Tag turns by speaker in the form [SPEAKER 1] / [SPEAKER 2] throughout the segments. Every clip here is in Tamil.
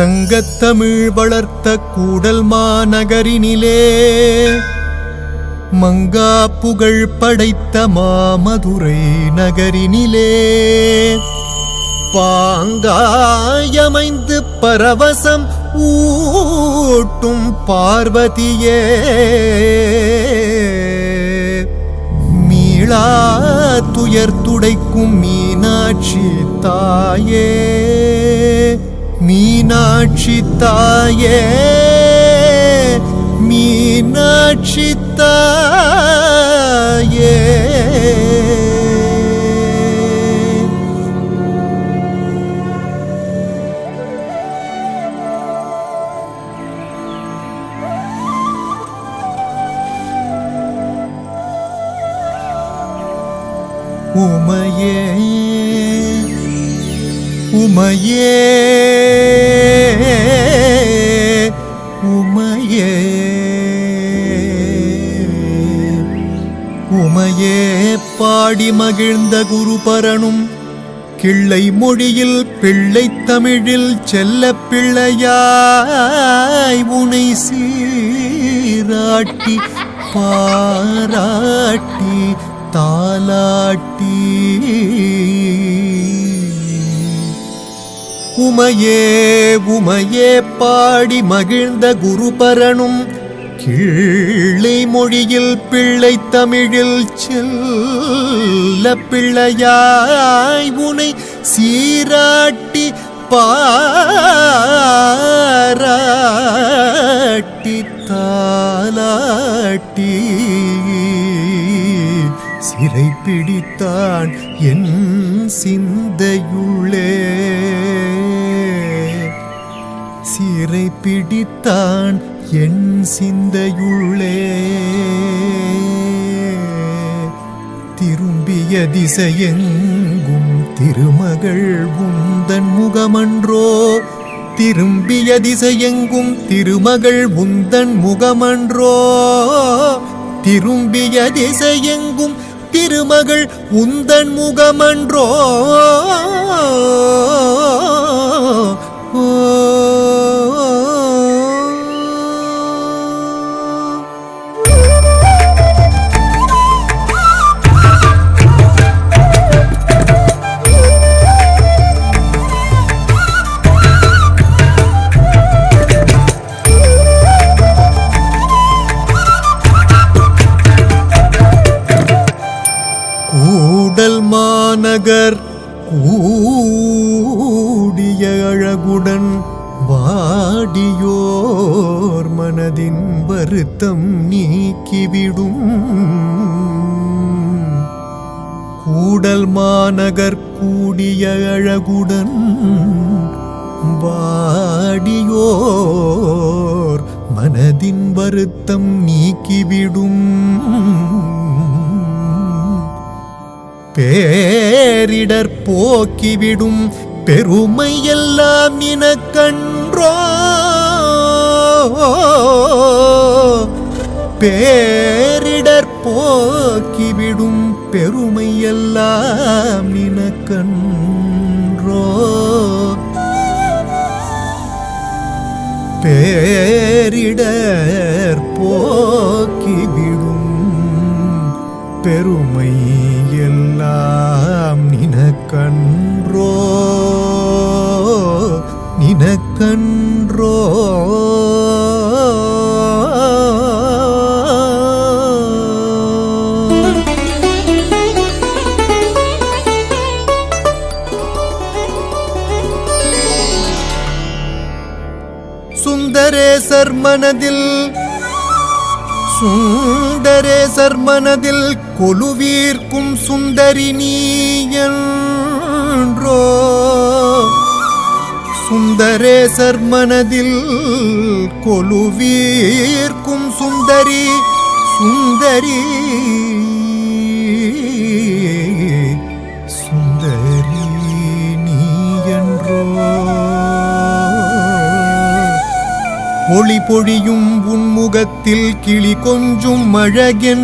[SPEAKER 1] சங்கத்தமிழ் வளர்த்த கூடல் மாநகரினிலே மங்கா புகழ் படைத்த மாமதுரை நகரினிலே. பாங்காயமைந்து பரவசம் ஊட்டும் பார்வதியே மீளா துயர் துடைக்கும் மீனாட்சி தாயே. மீனாட்சி தாயே மீனாட்சி தாயே. உமையே உமையே உமையே உமையே பாடி மகிழ்ந்த குருபரனும் கிள்ளை மொழியில் பிள்ளை தமிழில் செல்ல பிள்ளையாய் உனை சீராட்டி பாராட்டி தாலாட்டி உமையே உமையே பாடி மகிழ்ந்த குருபரனும் கிள்ளை மொழியில் பிள்ளை தமிழில் செல்ல பிள்ளையாய் உனை சீராட்டி பாராட்டி தாலாட்டி சிறை பிடித்தான் என் சிந்தையுள்ளே. சிறை பிடித்தான் என் சிந்தையுள்ளே. திரும்பிய திசையெங்கும் திருமகள் உந்தன் முகமன்றோ. திரும்பிய திசையெங்கும் திருமகள் உந்தன் முகமன்றோ. திரும்பிய திசையெங்கும் திருமகள் உந்தன் முகமன்றோ. அழகுடன் வாடியோர் மனதின் வருத்தம் நீக்கிவிடும். பேரிடர் போக்கிவிடும். பெருமை எல்லாம் இனக்கன்றோ. பேரிடர் போக்கிவிடும். பெருமை எல்லாம் நினக்கன்றோ பேரிடர் போக்கிவிடும் பெருமை எல்லாம் நினக்கன்றோ. மனதில் சுந்தரேசர் மனதில் கொலுவீர்க்கும் சுந்தரி நீயன்றோ சுந்தரேசர் மனதில் கொலுவீர்க்கும் சுந்தரி சுந்தரி சுந்தரி ஒளி பொழியும் உன்முகத்தில் கிளி கொஞ்சும் அழகென்ன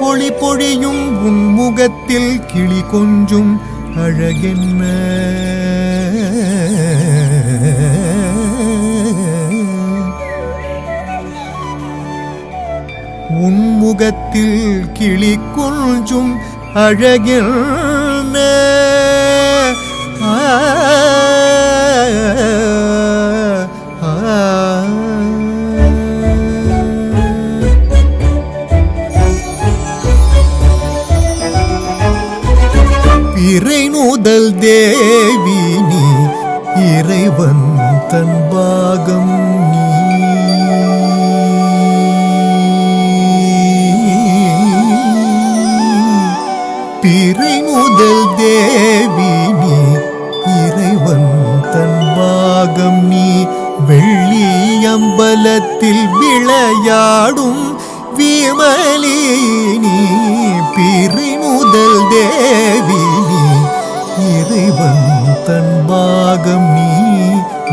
[SPEAKER 1] ஒளி பொழியும் உன்முகத்தில் கிளி கொஞ்சும் அழகென்ன உன்முகத்தில் கிளி கொஞ்சும் அழகென்ன இறை நூதல் தேவி நீ இறைவன் தன் பாகம் நீ. பிறை முதல் தேவி நீ இறைவன் தன் பாகம் நீ. வெள்ளி அம்பலத்தில் விளையாடும் விமலி நீ பிறை முதல் தேவி இறைவன் தன் பாகம் நீ.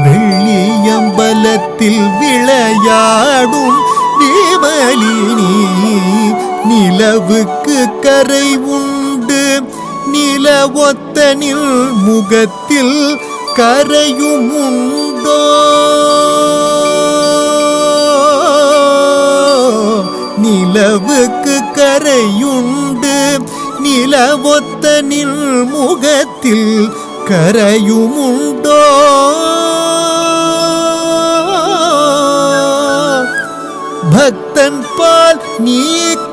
[SPEAKER 1] வெள்ளியம்பலத்தில் விளையாடும் விமலினி நிலவுக்கு கரை உண்டு. நில ஒத்தனில் முகத்தில் கரையும் உண்டோ? நிலவுக்கு கரையுண்டு. நிலவொத்த நில் முகத்தில் கரையுமுண்டோ? பக்தன் பால் நீ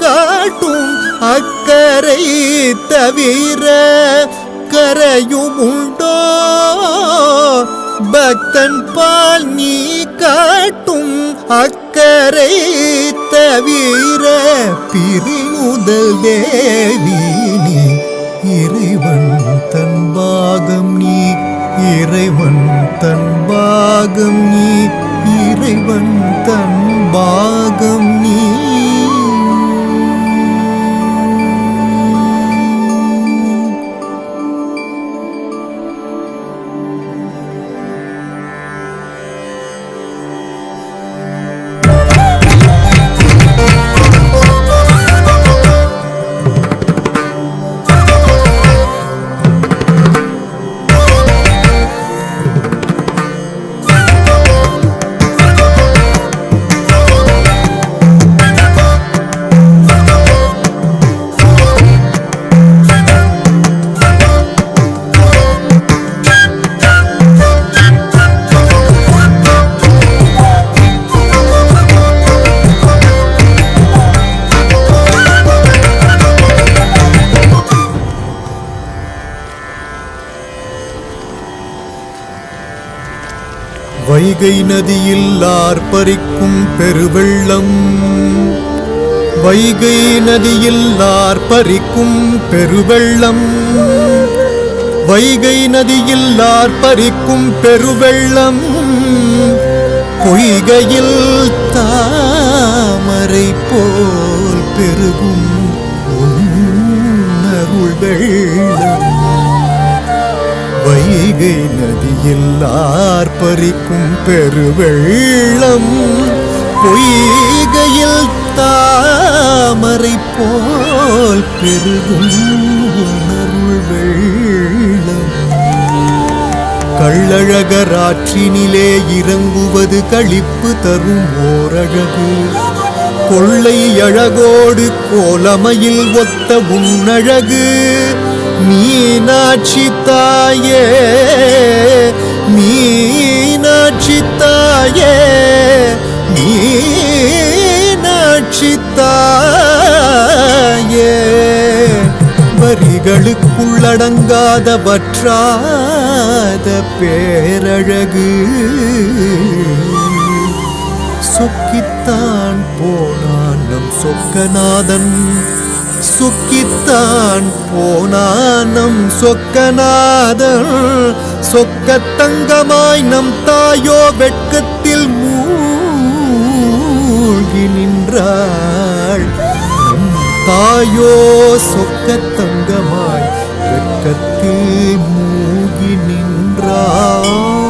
[SPEAKER 1] காட்டும் அக்கறை தவிர கரையும் உண்டோ பக்தன் பால் நீ காட்டும் அக்கறை தவிர பிரிமுதல் தேவி இறைவன் தன் பாகம் நீ இறைவன் தன் பாகம் நீ. வைகை நதியில் ஆர்ப்பரிக்கும் பெருவெள்ளம். வைகை நதியில் ஆர்ப்பரிக்கும் பெருவெள்ளம். வைகை நதியில் ஆர்ப்பரிக்கும் பெருவெள்ளம். பொய்கையில் தாமரை போல் பெருகும் உன்னருள் வெள்ளம். வைகை நதியில் ஆர்ப்பரிக்கும் பெருவெள்ளம் பொய்கையில் தாமரை போல் பெருகும் உணர்வு வெள்ளம் கள்ளழகராற்றினிலே இறங்குவது கழிப்பு தரும் ஓரழகு. கொள்ளை அழகோடு கோலமையில் ஒத்த உன்னழகு. மீனாட்சி தாயே மீனாட்சி தாயே மீனாட்சி தாயே வரிகளுக்குள்ளடங்காத வற்றாத பேரழகு சொக்கித்தான் போனான் நம் சொக்கநாதன். சொக்கித்தான் போனான் நம் சொக்க தங்கமாய் நம் தாயோ வெட்கத்தில் மூழ்கி நின்றாள். நம் தாயோ சொக்க தங்கமாய் வெட்கத்தில் மூழ்கி நின்றாள்.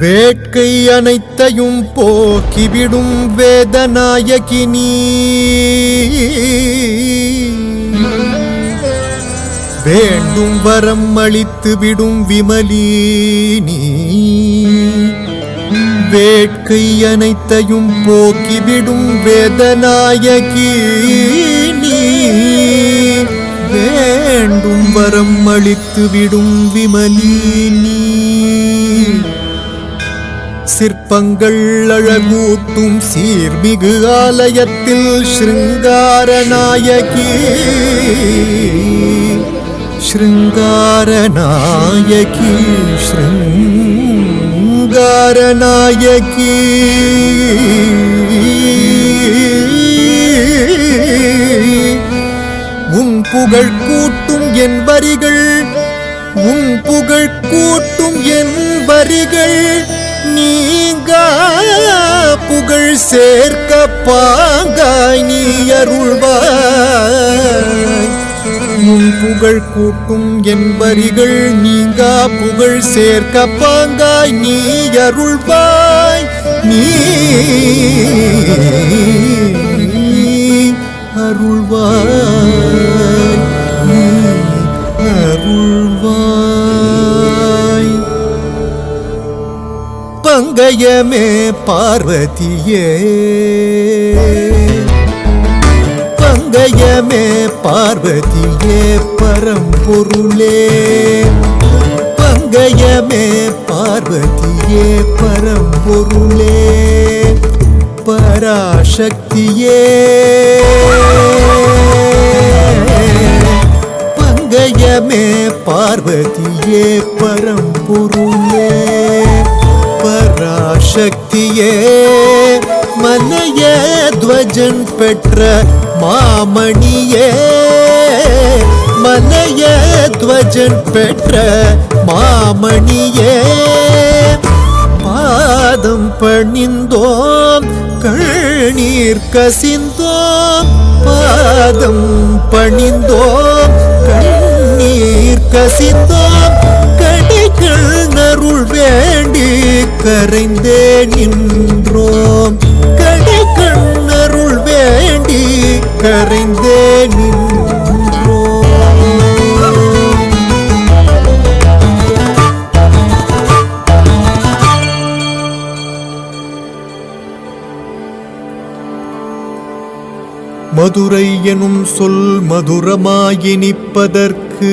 [SPEAKER 1] வேட்கை அனைத்தையும் போக்கிவிடும் வேதநாயகினி. வேண்டும் வரம் அளித்து விடும் விமலினி. வேட்கை அனைத்தையும் போக்கிவிடும் வேதநாயகி நீ வேண்டும் வரம் அளித்து விடும் விமலினி. சிற்பங்கள் அழகூட்டும் சீர்மிகு ஆலயத்தில் ஸ்ருங்கார நாயகி ஸ்ருங்கார நாயகி ஸ்ருங்கார நாயகி உன் புகழ் கூட்டும் என் வரிகள் உன் புகழ் கூட்டும் என் வரிகள். நீங்க புகழ் சேர்க்க பாங்காய் நீ அருள்வாய். உன் புகழ் கூட்டும் என் வரிகள் நீங்க புகழ் சேர்க்க பாங்காய் நீ அருள்வாய். நீ அருள்வாய். பங்கயமே பார்வதியே. பங்கயமே பார்வதியே பரம்பொருளே. பங்கயமே பார்வதியே பரம்பொருளே. பராசக்தியே. பங்கயமே பார்வதியே பரம்பொருளே. பராசக்தியே மலைய துவஜன் பெற்ற மாமணியே. மலைய துவஜன் பெற்ற மாமணியே. பாதம் பணிந்தோம் கண்ணீர் கசிந்தோம். பாதம் பணிந்தோம் கண்ணீர் கசிந்தோம். கடைகள் நருள் வேண்டி கரைந்தே நின்றோம். கடை கண்ணருள் வேண்டி கரைந்தே மதுரை எனும் சொல் மதுரமாயினிப்பதற்கு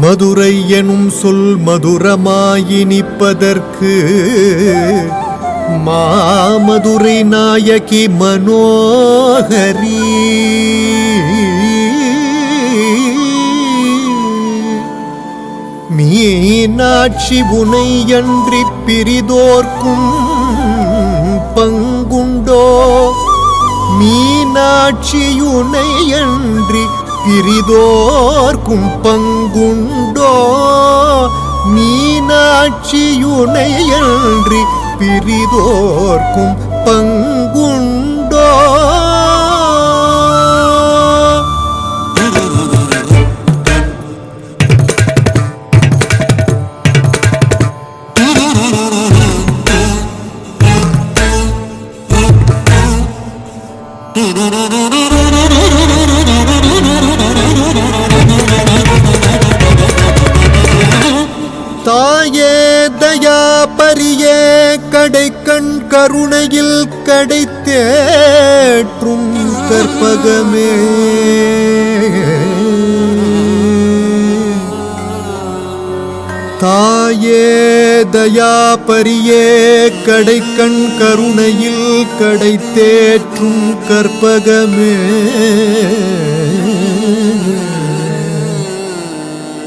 [SPEAKER 1] மதுரை எனும் சொல் மதுரமாயினிப்பதற்கு மாமதுரை நாயகி மனோகரி. மீனாட்சி உனையன்றி பிரிதோர்க்கும் பங்குண்டோ. மீனாட்சியுனையன்றி பிரிதோர்க்கும் பங்குண்டோ மீனாட்சியுனையன்றி பிரிதோர்க்கும் பங்குண்டோ தாயே தயா பரியே கடைக்கண் கருணையில் கடைத்தேற்றும் கற்பகமே. தாயே தயா பரியே கடைக்கண் கருணையில் கடைத்தேற்றும் கற்பகமே.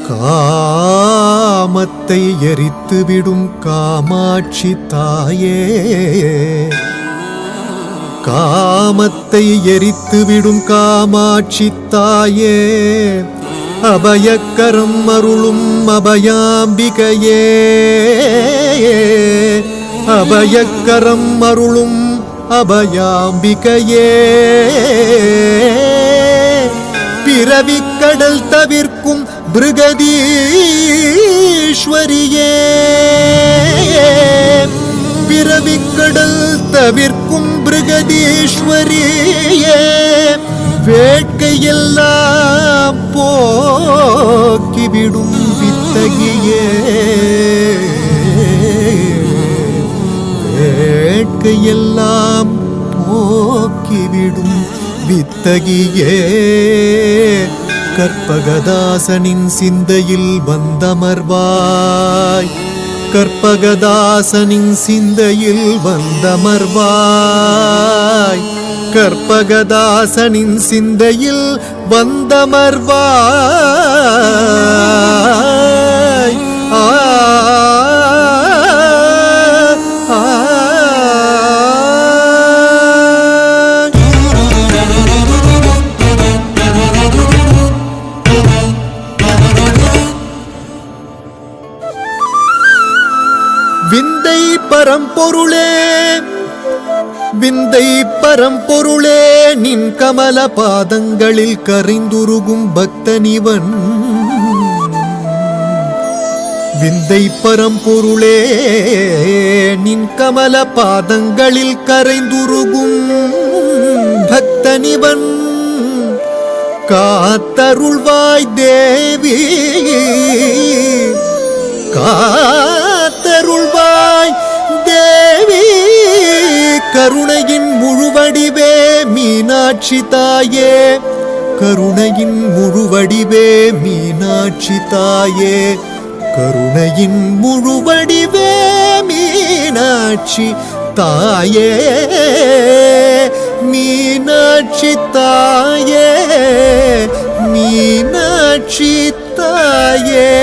[SPEAKER 1] காமத் காமத்தை எரித்துவிடும் காமாட்சி தாயே. காமத்தை எரித்துவிடும் காமாட்சி தாயே. அபயக்கரம் அருளும் அபயாம்பிகையே. அபயக்கரம் அருளும் அபயாம்பிகையே. பிறவிக்கடல் தவிர்க்கும் பிருகதீஸ்வரியே. பிறவிக்கடல் தவிர்க்கும் பிருகதீஸ்வரியே. வேட்கையெல்லாம் போக்கிவிடும் வித்தகியே. வேட்கையெல்லாம் போக்கிவிடும் வித்தகியே. கற்பகதாசனின் சிந்தையில் வந்தமர்வாய். கற்பகதாசனின் சிந்தையில் வந்தமர்வாய். கற்பகதாசனின் சிந்தையில் வந்தமர்வாய். பரம்பொருளே விந்தை பரம்பொருளே நின் கமல பாதங்களில் கரைந்துருகும் பக்தனிவன். விந்தை பரம்பொருளே நின் கமல பாதங்களில் கரைந்துருகும் பக்தனிவன். காத்தருள்வாய் தேவி காத்தருள்வாய் கருணையின் முழுவடிவே மீனாட்சி தாயே. கருணையின் முழுவடிவே மீனாட்சி தாயே. கருணையின் முழுவடிவே மீனாட்சி தாயே. மீனாட்சி தாயே. மீனாட்சி தாயே.